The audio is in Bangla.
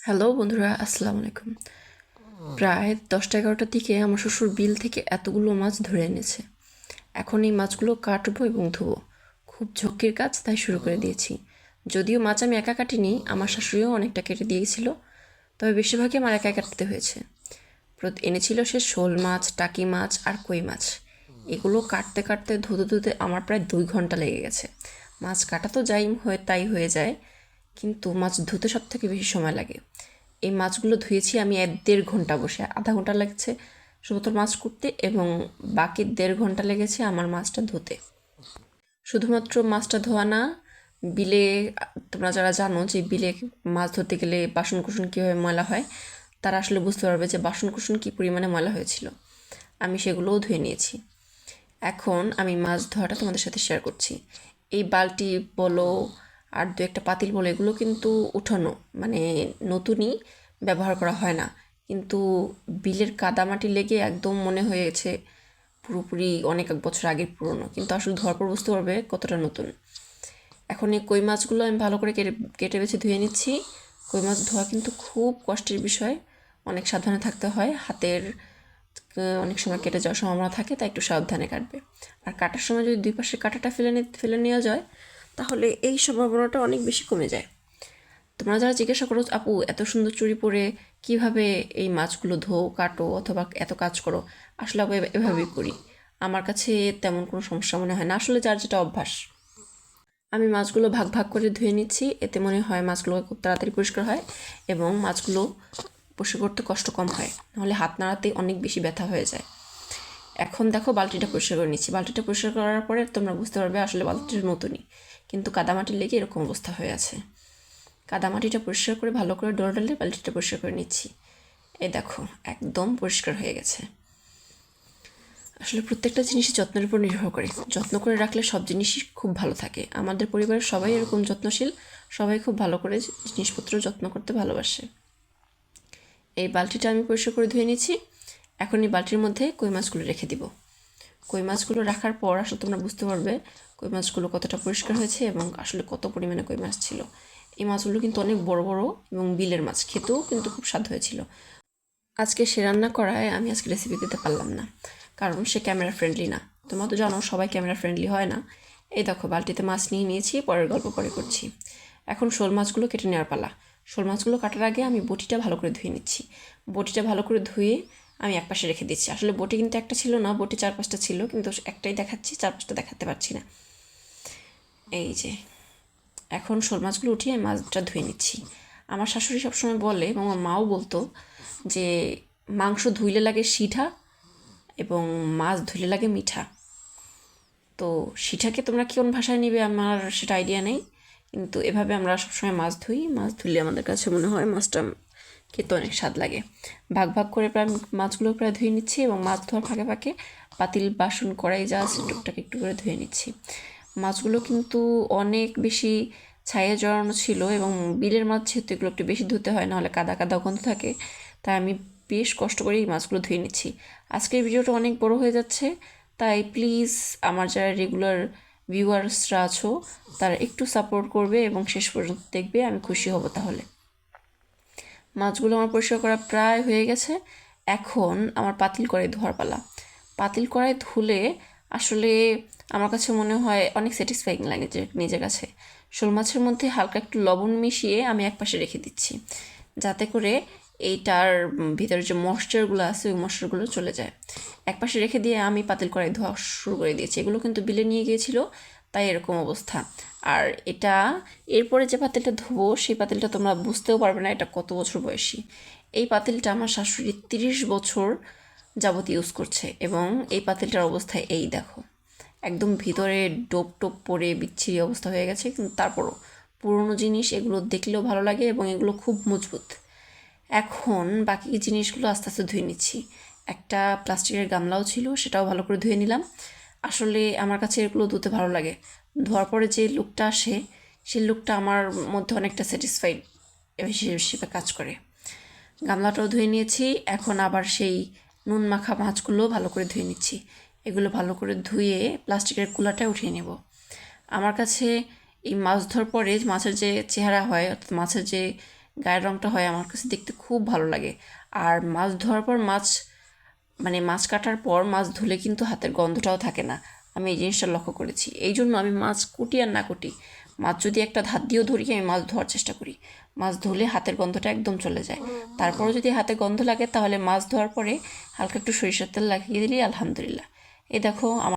হ্যালো বন্ধুরা আসসালামু আলাইকুম। প্রায় দশটা এগারোটার দিকে আমার শ্বশুর বিল থেকে এতগুলো মাছ ধরে এনেছে। এখন এই মাছগুলো কাটবো এবং ধোবো। খুব ঝক্কির কাজ তাই শুরু করে দিয়েছি। যদিও মাছ আমি একা কাটিনি আমার শাশুড়িও অনেকটা কেটে দিয়েছিল তবে বেশিরভাগই আমার একা কাটতে হয়েছে। এনেছিল সে শোল মাছ টাকি মাছ আর কই মাছ। এগুলো কাটতে কাটতে ধুতে ধুতে আমার প্রায় দুই ঘণ্টা লেগে গেছে। মাছ কাটা তো যাই হয়ে তাই হয়ে যায়। কিন্তু মাছ ধুতে সব থেকে বেশি সময় লাগে। এই মাছগুলো ধুয়েছি আমি এক দেড় ঘণ্টা বসে, আধা ঘণ্টা লাগছে শুধুমাত্র মাছ কুটতে এবং বাকি দেড় ঘণ্টা লেগেছে আমার মাছটা ধুতে। শুধুমাত্র মাছটা ধোয়া না, বিলে, তোমরা যারা জানো যে বিলে মাছ ধরতে গেলে বাসন কুসন কীভাবে ময়লা হয়, তারা আসলে বুঝতে পারবে যে বাসন কুসন কী পরিমাণে ময়লা হয়েছিল। আমি সেগুলোও ধুয়ে নিয়েছি। এখন আমি মাছ ধোয়াটা তোমাদের সাথে শেয়ার করছি। এই বালতি বলো আর দু একটা পাতিল বলে এগুলো কিন্তু উঠানো মানে নতুনই ব্যবহার করা হয় না। কিন্তু বিলের কাদামাটি লেগে একদম মনে হয়েছে পুরোপুরি অনেক এক বছর আগের পুরনো, কিন্তু আসলে ধোয়ার পর বুঝতে পারবে কতটা নতুন। এখন এই কই মাছগুলো আমি ভালো করে কেটে কেটে বেছে ধুয়ে নিচ্ছি। কই মাছ ধোয়া কিন্তু খুব কষ্টের বিষয়, অনেক সাবধানে থাকতে হয়। হাতের অনেক সময় কেটে যাওয়ার সম্ভাবনা থাকে, তাই একটু সাবধানে কাটবে। আর কাটার সময় যদি দুই পাশে কাটাটা ফেলে ফেলে নেওয়া যায় তাহলে এই সম্ভাবনাটা অনেক বেশি কমে যায়। তোমরা যারা জিজ্ঞাসা করো, আপু, এত সুন্দর চুরি পরে কীভাবে এই মাছগুলো ধো, কাটো অথবা এত কাজ করো? আসলে আপু এভ- এভাবেই করি। আমার কাছে তেমন কোনো সমস্যা মনে হয় না। আসলে যার যেটা অভ্যাস। আমি মাছগুলো ভাগ ভাগ করে ধুয়ে নিচ্ছি। এতে মনে হয় মাছগুলো খুব তাড়াতাড়ি পরিষ্কার হয় এবং মাছগুলো পরিষ্কার করতে কষ্ট কম হয়। নাহলে হাত নাড়াতে অনেক বেশি ব্যথা হয়ে যায়। এখন দেখো বালতিটা পরিষ্কার করে নিচ্ছি। বালতিটা পরিষ্কার করার পরে তোমরা বুঝতে পারবে আসলে বালতিটা নতুনই কিন্তু কাদামাটি লেগে এরকম অবস্থা হয়ে আছে। কাদামাটিটা পরিষ্কার করে ভালো করে ডোর ডালে বালতিটা পরিষ্কার করে নিচ্ছি। এই দেখো, একদম পরিষ্কার হয়ে গেছে। আসলে প্রত্যেকটা জিনিসই যত্নের উপর নির্ভর করে। যত্ন করে রাখলে সব জিনিসই খুব ভালো থাকে। আমাদের পরিবারের সবাই এরকম যত্নশীল, সবাই খুব ভালো করে জিনিসপত্র যত্ন করতে ভালোবাসে। এই বালতিটা আমি পরিষ্কার করে ধুয়ে নিচ্ছি। এখন এই বালতির মধ্যে কই মাছগুলো রেখে দিব। কই মাছগুলো রাখার পর আসলে তোমরা বুঝতে পারবে কই মাছগুলো কতটা পরিষ্কার হয়েছে এবং আসলে কত পরিমাণে কই মাছ ছিল। এই মাছগুলো কিন্তু অনেক বড় বড় এবং বিলের মাছ। খেতেও কিন্তু খুব স্বাদ হয়েছিল। আজকে সে রান্না করায় আমি আজকে রেসিপি দিতে পারলাম না, কারণ সে ক্যামেরা ফ্রেন্ডলি না। তোমরা তো জানো সবাই ক্যামেরা ফ্রেন্ডলি হয় না। এই দেখো, বালতিতে মাছ নিয়ে নিয়েছি, পরের গল্প পরে করছি। এখন শোল মাছগুলো কেটে নেওয়ার পালা। শোল মাছগুলো কাটার আগে আমি বটিটা ভালো করে ধুয়ে নিচ্ছি। বটিটা ভালো করে ধুয়ে আমি এক পাশে রেখে দিচ্ছি। আসলে বোটে কিন্তু একটা ছিল না, বোটে চার পাঁচটা ছিল, কিন্তু একটাই দেখাচ্ছি চার পাঁচটা দেখাতে পারছি না। এই যে, এখন শোল মাছগুলো উঠিয়ে আমি মাছটা ধুয়ে নিচ্ছি। আমার শাশুড়ি সবসময় বলে, এবং আমার মাও বলতো, যে মাংস ধুইলে লাগে সিঠা এবং মাছ ধুইলে লাগে মিঠা। তো সিঠাকে তোমরা কোন ভাষায় নিবে আমার সেটা আইডিয়া নেই, কিন্তু এভাবে আমরা সবসময় মাছ ধুই। মাছ ধুলে আমাদের কাছে মনে হয় মাছটা খেতে অনেক স্বাদ লাগে। ভাগ ভাগ করে প্রায় মাছগুলো প্রায় ধুয়ে নিচ্ছি এবং মাছ ধোয়ার ফাঁকে ফাঁকে পাতিল, বাসন, কড়াই যা আছে টুকটাক একটু করে ধুয়ে নিচ্ছি। মাছগুলো কিন্তু অনেক বেশি ছায়া জড়ানো ছিল এবং বিলের মাছ যেহেতু এগুলো একটু বেশি ধুতে হয়, নাহলে কাদা কাদা গন্ধ থাকে, তাই আমি বেশ কষ্ট করে এই মাছগুলো ধুয়ে নিচ্ছি। আজকের ভিডিওটা অনেক বড় হয়ে যাচ্ছে, তাই প্লিজ আমার যারা রেগুলার ভিউয়ার্সরা আছো, তারা একটু সাপোর্ট করবে এবং শেষ পর্যন্ত দেখবে, আমি খুশি হব তাহলে। মাছগুলো আমার পরিষ্কার করা প্রায় হয়ে গেছে। এখন আমার পাতিল কড়াই ধোয়ার পালা। পাতিল কড়াই ধুলে আসলে আমার কাছে মনে হয় অনেক স্যাটিসফাইং লাগে যে নিজের কাছে। শোল মাছের মধ্যে হালকা একটু লবণ মিশিয়ে আমি একপাশে রেখে দিচ্ছি। যাতে করে এইটার ভিতরে যে ময়শ্চারগুলো আছে, ওই ময়শ্চারগুলো চলে যায়। একপাশে রেখে দিয়ে আমি পাতিল কড়াই ধোয়া শুরু করে দিয়েছি। এগুলো কিন্তু বিলে নিয়ে গিয়েছিল। তাই এরকম অবস্থা। আর এটা, এরপরে যে পাতিলটা ধোবো, সেই পাতিলটা তোমরা বুঝতেও পারবে না এটা কত বছর বয়সী। এই পাতিলটা আমার শাশুড়ি তিরিশ বছর যাবত ইউজ করছে এবং এই পাতিলটার অবস্থায় এই দেখো। একদম ভিতরে ডোপ টোপ পরে বিচ্ছিরি অবস্থা হয়ে গেছে, কিন্তু তারপরও পুরনো জিনিস, এগুলো দেখলেও ভালো লাগে এবং এগুলো খুব মজবুত। এখন বাকি জিনিসগুলো আস্তে আস্তে ধুয়ে নিচ্ছি। একটা প্লাস্টিকের গামলাও ছিল, সেটাও ভালো করে ধুয়ে নিলাম। আসলে আমার কাছে এগুলো ধুতে ভালো লাগে। ধোয়ার পরে যে লুকটা আসে সেই লুকটা আমার মধ্যে অনেকটা স্যাটিসফাইড হিসেবে কাজ করে। গামলাটাও ধুয়ে নিয়েছি, এখন আবার সেই নুন মাখা মাছগুলো ভালো করে ধুয়ে নিচ্ছি। এগুলো ভালো করে ধুয়ে প্লাস্টিকের কুলাটায় উঠিয়ে নেব। আমার কাছে এই মাছ ধরার পরে মাছের যে চেহারা হয়, অর্থাৎ মাছের যে গায়ের রঙটা হয়, আমার কাছে দেখতে খুব ভালো লাগে। আর মাছ ধোয়ার পর মাছ মানে মাছ কাটার পর মাছ ধুলে কিন্তু হাতের গন্ধটাও থাকে না। আমি এই জিনিসটা লক্ষ্য করেছি। এই জন্য আমি মাছ কুটি আর না কুটি, মাছ যদি একটা ধাত দিয়েও ধরি, আমি মাছ ধোয়ার চেষ্টা করি। মাছ ধুলে হাতের গন্ধটা একদম চলে যায়। তারপরও যদি হাতে গন্ধ লাগে, তাহলে মাছ ধোয়ার পরে হালকা একটু সরিষার তেল লাগিয়ে দিলি আলহামদুলিল্লাহ। এই দেখো, আমার